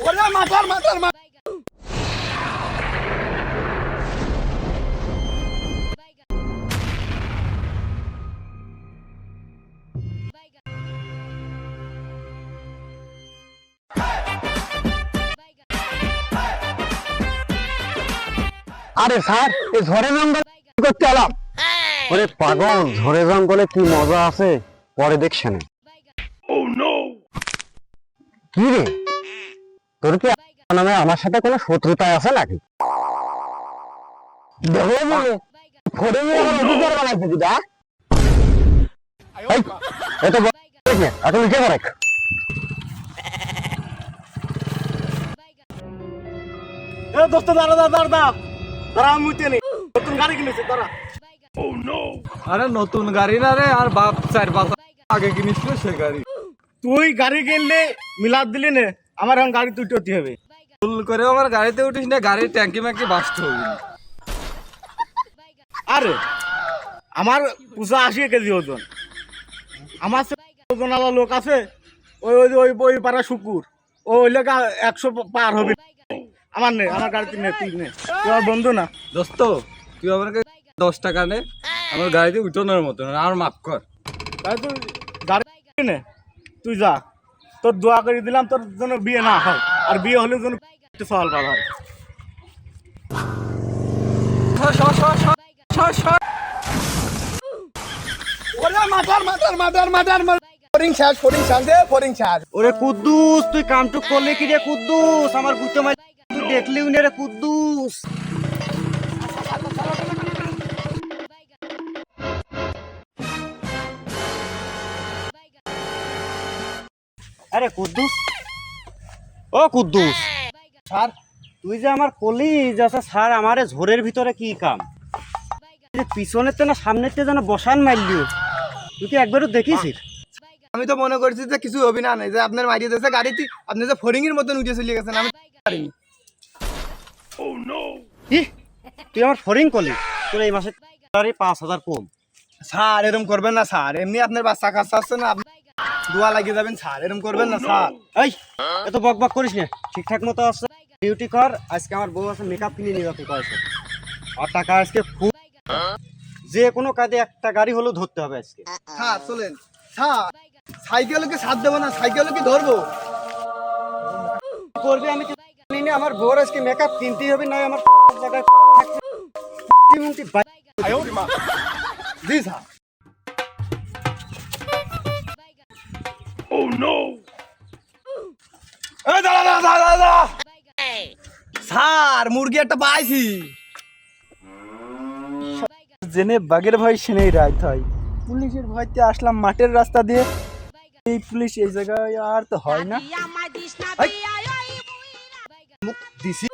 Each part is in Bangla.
ওরে মাথার মাথার মাথার আরে স্যার এই ঝড়ে জঙ্গল কি করতে এলাম। ওরে পাগল ঝড়ে জঙ্গলে কি মজা আছে? পরে দেখছে না কি? রে তোর কি নামে আমার সাথে কোনো শত্রুতা আছে নাকি? এখন লিখে করে দোস্ত দাঁড়া দাঁড়া দাঁড়া দাঁড়া। আমি নেই নতুন গাড়ি কিনেছি দাঁড়া। আরে নতুন গাড়ি না রে আর বাপ চার পাঁচ আগে কিনেছিল সে গাড়ি। তুই গাড়ি কিনলে মিলাদ দিলি নে আমার এখন গাড়ি তুই টতি হবে। ভুল করে আমার গাড়িতে উঠিস না গাড়ির ট্যাঙ্কি ম্যাঙ্কি বাস্ট হবি। আরে আমার পুষা আশি কেজি ওজন। আমার সে ওজনওয়ালা লোক আছে ওই ওই ওই ওই পাড়া শুকুর। ওই লোক একশো পার হবে। আমার নে আমার গাড়িতে নে তুই নে। তুই আমার বন্ধু না। দোস্ত তুই আমাকে দশ টাকা নে আমার গাড়িতে উঠোনোর মতো আর মাফ কর। তাই তুই গাড়ি নে। তুই যা। তোর দোয়া করে দিলাম তোর জন্য বিয়ে না হয়। আর বিয়ে হলে যেন একটু সওয়াল পাল হয়। ওরে কুদ্দুস তুই কামটুক করলে কি রে কুদ্দুস? আমার গুতে মাই তুই দেখলিও না রে কুদ্দুস। আরে কুদ্দুস। ও কুদ্দুস। স্যার তুই যে আমার কলি যাচ্ছে স্যার আমারে ঝোরের ভিতরে কি কাম? এই যে পিছনের তো না সামনের তো যেন বসান মারলিও তুই কি একবারও দেখিসিস আমি তো মনে করছি যে কিছু হবে না নাই যে আপনার মারিয়ে দিয়েছে গাড়িতে আপনি যে ফরিং এর মতন উঠে চলে গেছেন আমি পারিনি। কি তুই আমার ফরিং করলি? তোর এই মাসে পাঁচ হাজার কম। স্যার এরকম করবেন না স্যার। এমনি আপনার বাচ্চা কাচ্চা আছে না দোয়া লাগিয়ে যাবেন স্যার। এরকম করবেন না স্যার। এই এত বক বক করিস না। ঠিকঠাক মতো আছে। ডিউটি কর আজকে আমার বউ আছে মেকআপ কিনে নিয়ে যাতে কয়েছে আর টাকা আজকে খুব যে কোনো কাজে একটা গাড়ি হলেও ধরতে হবে আজকে। স্যার চলেন। স্যার সাইকেলকে সাথ দেবো না? সাইকেলকে ধরবো? করবি আমি তো জানি না আমার বউর আজকে মেকআপ কিনতেই হবে না আমার জায়গায় থাকছে মুংটি জি স্যার এই দাঁড়া দাঁড়া দাঁড়া দাঁড়া, স্যার মুরগি একটা পাইছি। জেনে বাঘের ভয় সেনেই রাইত হয়। পুলিশের ভয়তে আসলাম মাঠের রাস্তা দিয়ে। এই পুলিশ এই জায়গায় আর তো হয় না। মুখ দিছি।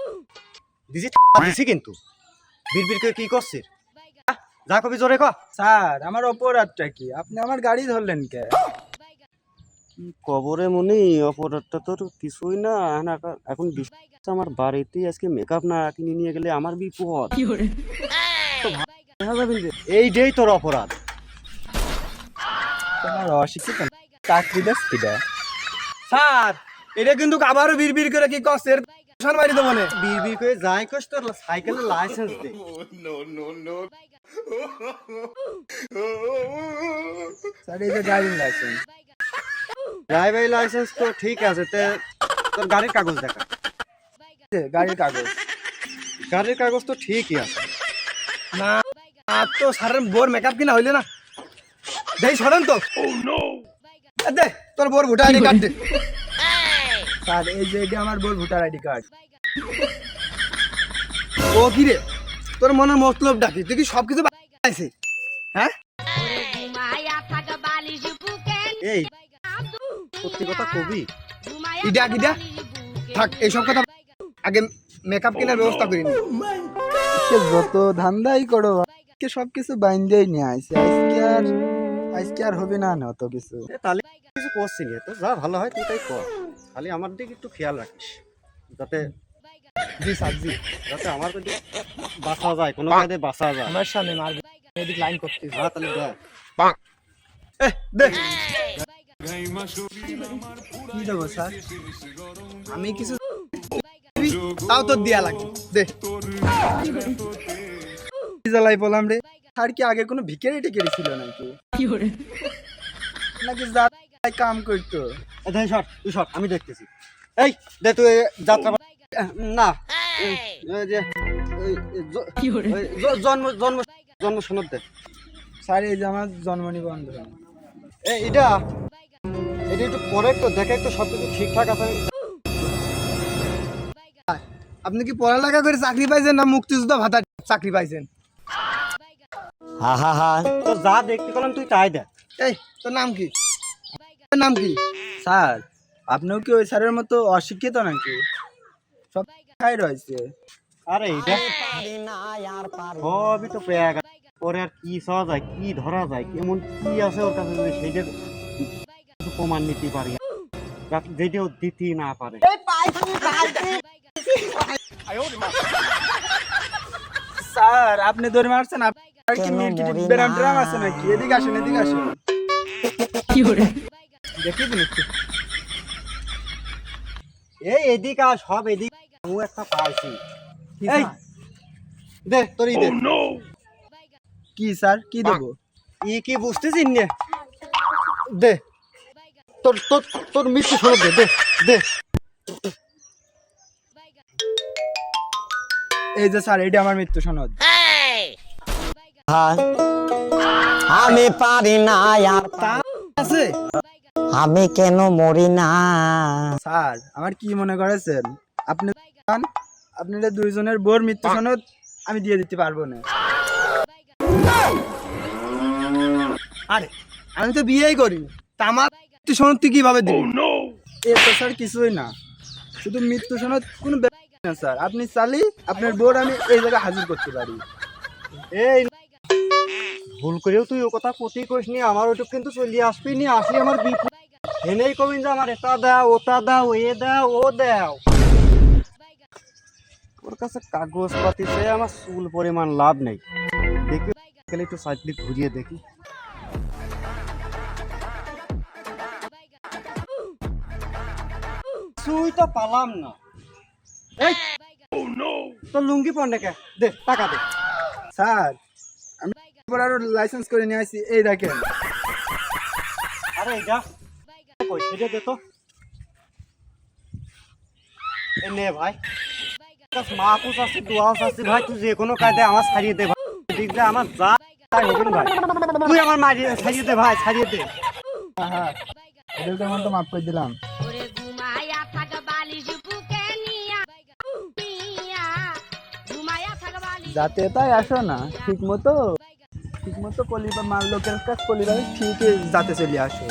দিছি দিছি কিন্তু। বীর বীর করে কি করছিস যা কবি জোরে ক। স্যার আমার অপরাধটা কি? আপনি আমার গাড়ি ধরলেন কে? কবরে মনি? অপরাধটা তোর কিছুই না। এখন আমার বাড়িতে আজকে মেকআপ না কিনে নিয়ে গেলে আমার বিপদ এইটাই তোর অপরাধ। তোমার অশিক্ষিত চাকরি দাস কিটা স্যার এটা কিন্তু আবারও বিড় বিড় করে কি করছে এর শান মারি দেবো না। বীর বীর করে যাই কস তোর সাইকেলের লাইসেন্স দে। স্যার এই যে ড্রাইভিং লাইসেন্স ড্রাইভারি লাইসেন্স তো ঠিক আছে তে তোর গাড়ির কাগজ দেখা। গাড়ির কাগজ। গাড়ির কাগজ তো ঠিকই আছে। না আর তো স্যারের বোর মেকআপ কিনা হইলে না। দেই সরেন তো। দে তোর বোর ভোটার আইডি কার্ড দে। স্যার এই যে এটা আমার বোর ভোটার আইডি কার্ড ও কি রে? তোর মনে মতলব ডাকি তুই কি সব কিছু আছে হ্যাঁ এই সত্যি কথা কবি? ইডা ইডা থাক এইসব কথা আগে মেকআপ কেনার ব্যবস্থা করি নি যত ধান্দাই করো আজকে সব কিছু বাইন্দেই নিয়ে আইছে। আজকে আর আজকে আর হবে না অত কিছু। তাহলে কিছু করছি না তো যা ভালো হয় তুই তাই কর। খালি আমার দিকে একটু খেয়াল রাখিস। যাতে জি স্যার জি। যাতে আমার দিকে বাঁচা যায় কোনো কাজে বাঁচা যায়। আমার সামনে মার এদিক লাইন করতে হ্যাঁ তাহলে দেখ। এ দে। কি দেবো স্যার? আমি কিছু তাও তো দেয়া লাগে দে। জ্বালাই বললাম রে? স্যার কি আগে কোনো ভিকেরি টিকেরি ছিল নাকি? নাকি যা কাম করতো? এ, দে সর তুই সর আমি দেখতেছি। এই দে তুই যাত্রা না যে জন্ম জন্ম জন্ম সনদ দে। স্যার এই যে আমার জন্ম নিবন্ধন এই এটা এটা একটু পরে একটু দেখে একটু সব কিছু ঠিকঠাক আছে। আপনি কি পড়ালেখা করে চাকরি পাইছেন না মুক্তিযোদ্ধা ভাতা চাকরি পাইছেন? হা হা হা। তো যা দেখতে পেলাম তুই তাই দেখ। এই তোর নাম কি? নাম কি? স্যার আপনিও কি ওই স্যারের মতো অশিক্ষিত নাকি? সব খাই রয়েছে? আরে এটা সবই তো পেয়ে গেছে। পরে আর কি চাওয়া যায় কি ধরা যায় কেমন কি আছে ওর কাছে যদি কিছু প্রমাণ নিতে পারি। যাতে- যেটাও দিতে না পারে। স্যার আপনি দৌড় মারছেন কি আছে নাকি? এদিকে আসেন এদিকে আসেন। দেখি দিন একটু। এই এদিকে আর সব এদিকে আমি একটা পাইছি। এই? দে তোরই দে। কি স্যার? কি দেবো? ই কি বুঝতেছিস নে? দে। তোর তোর তোর মৃত্যু সনদ দে দে দে। এই যে স্যার এইটা আমার মৃত্যু সনদ। আমি পারি না আর তা আছে? আমি কেন মরি না? স্যার আমার কি মনে করেছেন? আপনি চান, আপনাদের দুইজনের বোর মৃত্যু সনদ আমি দিয়ে দিতে পারব না। আরে আমি তো বিয়েই করি তা আমার মৃত্যু সনদ কীভাবে তো স্যার কিছুই না। শুধু মৃত্যু সনদ কোনো না স্যার। আপনি চালি আপনার বোর আমি এই জায়গায় হাজির করতে পারি। এই ভুল করেও তুই ও কথা করিস নি আমার ওইটুক কিন্তু চলিয়ে আসবি নি আসলে আমার বিপদ। এনেই কবিন যে আমার এটা দাও ওটা দাও এ দাও ও দাও। ওর কাছে কাগজ পাতি আমার চুল পরিমাণ লাভ নেই। দেখি একটু সাইডলি ঘুরিয়ে দেখি। সুই তো পালাম না। এই! তোর লুঙ্গি দে টাকা দে। স্যার আমি আরও লাইসেন্স করে নিয়ে এই দেখেন। আরে এটা কই সেটা দে তো। নে ভাই। মাহফুজ আছে আছে ভাই তুই যে কোনো কায়দায় আমার ছাড়িয়ে দে ভাই। আমার যা তাই হবে ভাই। তুই আমার মারিয়ে ছাড়িয়ে দে ভাই ছাড়িয়ে দে। হ্যাঁ হ্যাঁ। এটা তো মাফ করে দিলাম। যাতে তাই আসো না ঠিক মতো ঠিক মতো কলিবার মাল লোকের কাছ কলিবার ঠিকই যাতে চলে আসো।